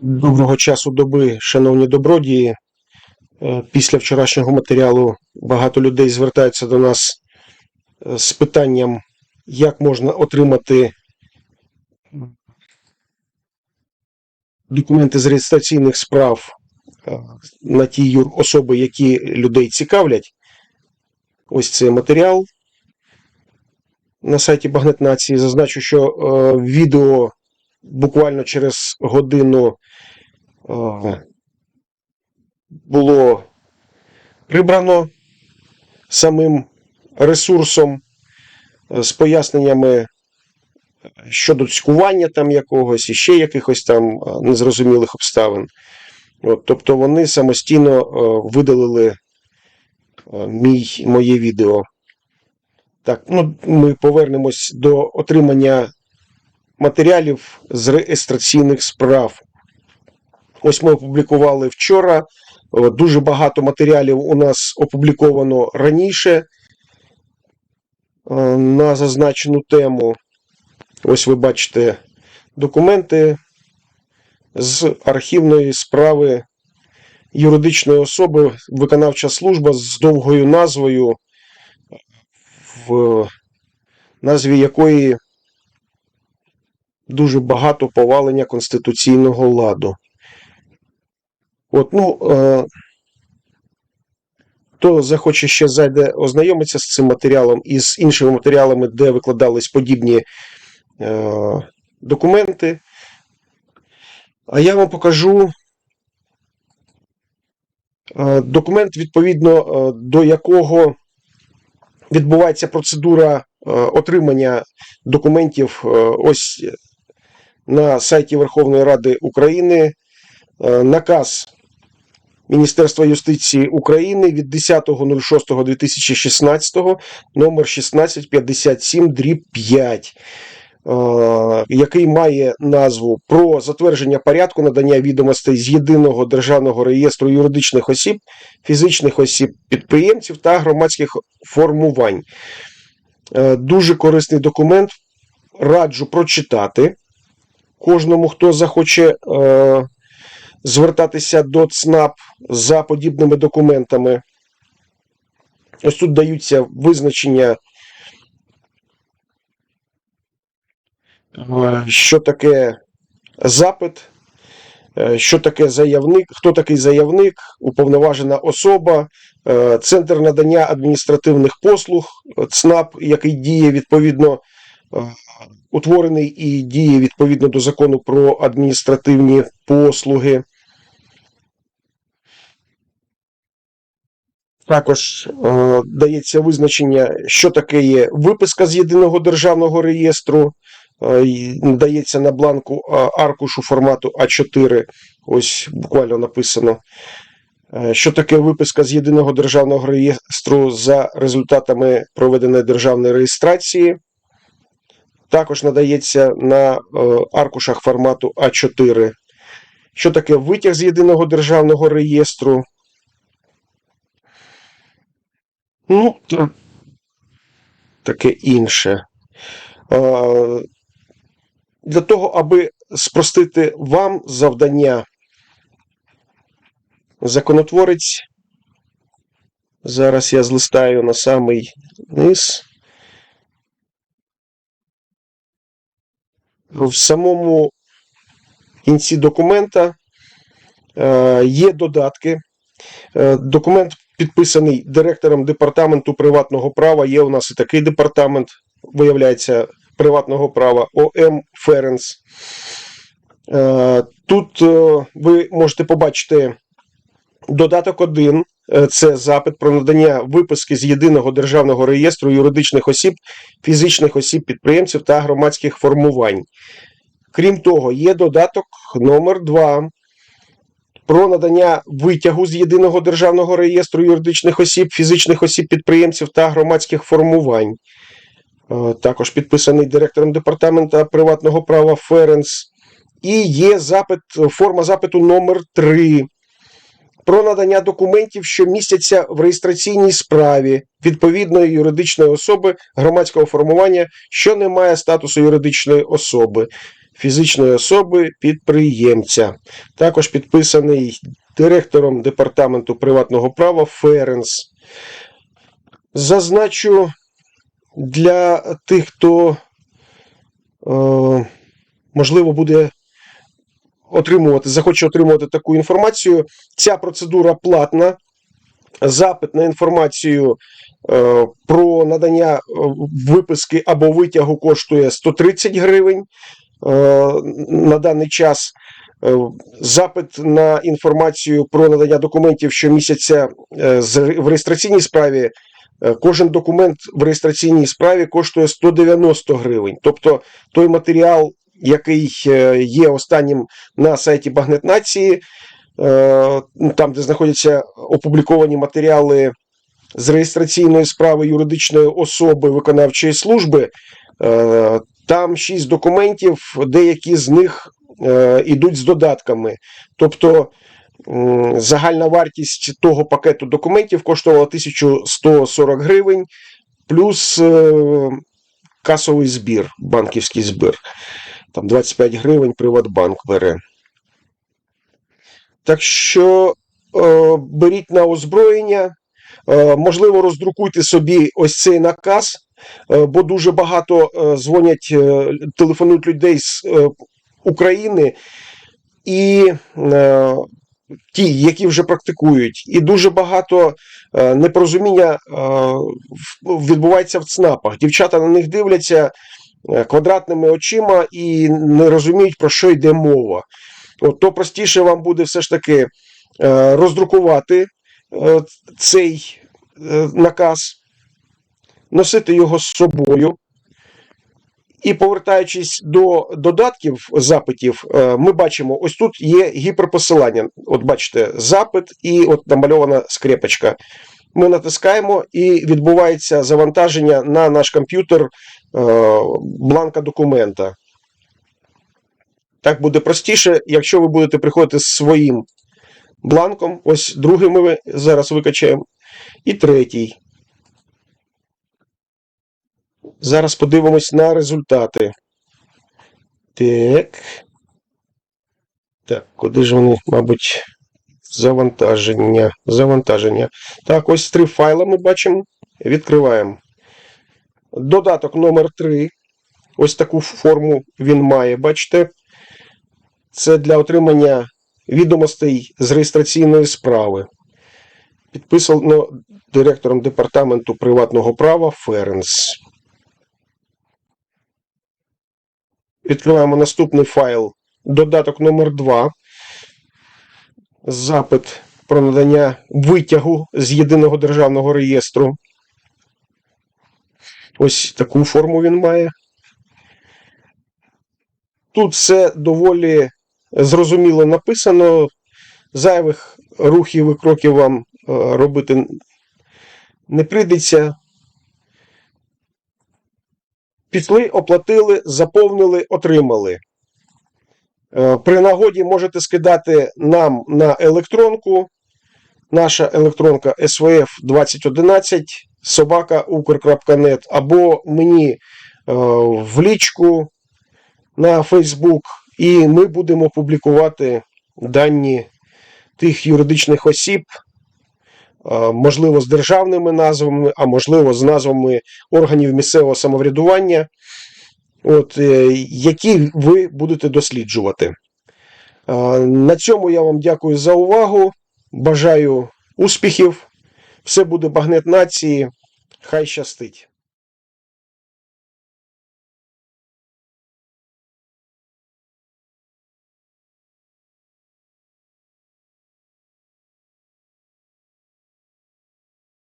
Доброго часу доби, шановні добродії. Е, Після вчорашнього матеріалу багато людей звертаються до нас е, з питанням, як можна отримати документи з реєстраційних справ е, на ті юрособи, які людей цікавлять. Ось цей матеріал на сайті Багнет Нації. Зазначу, що відео буквально через годину е, було прибрано самим ресурсом е, з поясненнями щодо цькування там якогось і ще якихось там е, незрозумілих обставин. От, тобто вони самостійно е, видалили е, мій, моє відео. Так, ну, ми повернемось до отримання матеріалів з реєстраційних справ. Ось ми опублікували вчора. Дуже багато матеріалів у нас опубліковано раніше е, на зазначену тему. Ось ви бачите документи з архівної справи юридичної особи, виконавча служба з довгою назвою, в назві якої дуже багато повалення конституційного ладу. От, ну, е, хто захоче ще зайде ознайомитися з цим матеріалом і з іншими матеріалами, де викладались подібні е, документи. А я вам покажу е, документ, відповідно е, до якого відбувається процедура е, отримання документів е, ось на сайті Верховної Ради України. Е, Наказ Міністерства юстиції України від 10.06.2016 номер 1657 дріб 5, е, який має назву про затвердження порядку надання відомостей з єдиного державного реєстру юридичних осіб, фізичних осіб, підприємців та громадських формувань. Е, Дуже корисний документ. Раджу прочитати кожному, хто захоче е, звертатися до ЦНАП за подібними документами. Ось тут даються визначення, е, що таке запит, е, що таке заявник, хто такий заявник, уповноважена особа, е, центр надання адміністративних послуг, ЦНАП, який діє відповідно, утворений і діє відповідно до закону про адміністративні послуги. Також е, дається визначення, що таке є виписка з єдиного державного реєстру. Е, дається на бланку е, аркушу формату А4. Ось буквально написано. Е, Що таке виписка з єдиного державного реєстру за результатами проведеної державної реєстрації. Також надається на е, аркушах формату А4. Що таке витяг з єдиного державного реєстру? Ну, та- таке інше. Для того, аби спростити вам завдання, законотворець. Зараз я злистаю на самий низ. В самому кінці документа е, є додатки. Е, Документ підписаний директором департаменту приватного права. Є у нас і такий департамент, виявляється, приватного права ОМ Ференс. Е, Тут ви можете побачити додаток 1. Е, Це запит про надання виписки з єдиного державного реєстру юридичних осіб, фізичних осіб, підприємців та громадських формувань. Крім того, є додаток номер 2 про надання витягу з єдиного державного реєстру юридичних осіб, фізичних осіб, підприємців та громадських формувань. Е, Також підписаний директором департамента приватного права Ференс. І є запит, форма запиту номер 3 про надання документів, що містяться в реєстраційній справі відповідної юридичної особи громадського формування, що не має статусу юридичної особи. фізичної особи підприємця. Також підписаний директором департаменту приватного права Ференс. Зазначу для тих, хто е, можливо буде отримувати, захоче отримувати таку інформацію. Ця процедура платна. Запит на інформацію е, про надання е, виписки або витягу коштує 130 гривень е, на даний час. Е, Запит на інформацію про надання документів щомісяця е, в реєстраційній справі. е, Кожен документ в реєстраційній справі коштує 190 гривень. Тобто той матеріал, який е, є останнім на сайті Багнет Нації, е, там, де знаходяться опубліковані матеріали з реєстраційної справи юридичної особи виконавчої служби, е, там шість документів, деякі з них ідуть з додатками. Тобто загальна вартість того пакету документів коштувала 1140 гривень, плюс касовий збір, банківський збір. Там 25 гривень Приватбанк бере. Так що е, беріть на озброєння, е, можливо, роздрукуйте собі ось цей наказ, е, бо дуже багато е, дзвонять, е, телефонують людей з е, України і е, ті, які вже практикують, і дуже багато е, непорозуміння е, відбувається в ЦНАПах. Дівчата на них дивляться квадратними очима і не розуміють, про що йде мова. От, то простіше вам буде все ж таки е, роздрукувати е, цей е, наказ, носити його з собою. І повертаючись до додатків запитів, е, ми бачимо, ось тут є гіперпосилання. От бачите, запит і от намальована скрепочка. Ми натискаємо і відбувається завантаження на наш комп'ютер е, бланка документа. Так буде простіше, якщо ви будете приходити з своїм бланком. Ось другий ми зараз викачаємо. І третій. Зараз подивимось на результати. Так. Так, куди ж вони, мабуть, завантаження. Завантаження. Так, ось три файли ми бачимо. Відкриваємо. Додаток номер 3. Ось таку форму він має, бачите? Це для отримання відомостей з реєстраційної справи. Підписано директором департаменту приватного права Ференс. Відкриваємо наступний файл. Додаток номер 2. Запит про надання витягу з єдиного державного реєстру. Ось таку форму він має. Тут все доволі зрозуміло написано. Зайвих рухів і кроків вам е, робити не прийдеться. Пішли, оплатили, заповнили, отримали. Е, При нагоді можете скидати нам на електронку. Наша електронка SVF 2011 собака Укр.нет або мені е, в лічку на Facebook, і ми будемо публікувати дані тих юридичних осіб, е, можливо, з державними назвами, а можливо, з назвами органів місцевого самоврядування, от, е, які ви будете досліджувати. На цьому я вам дякую за увагу. Бажаю успіхів. Все буде багнет нації. Хай щастить.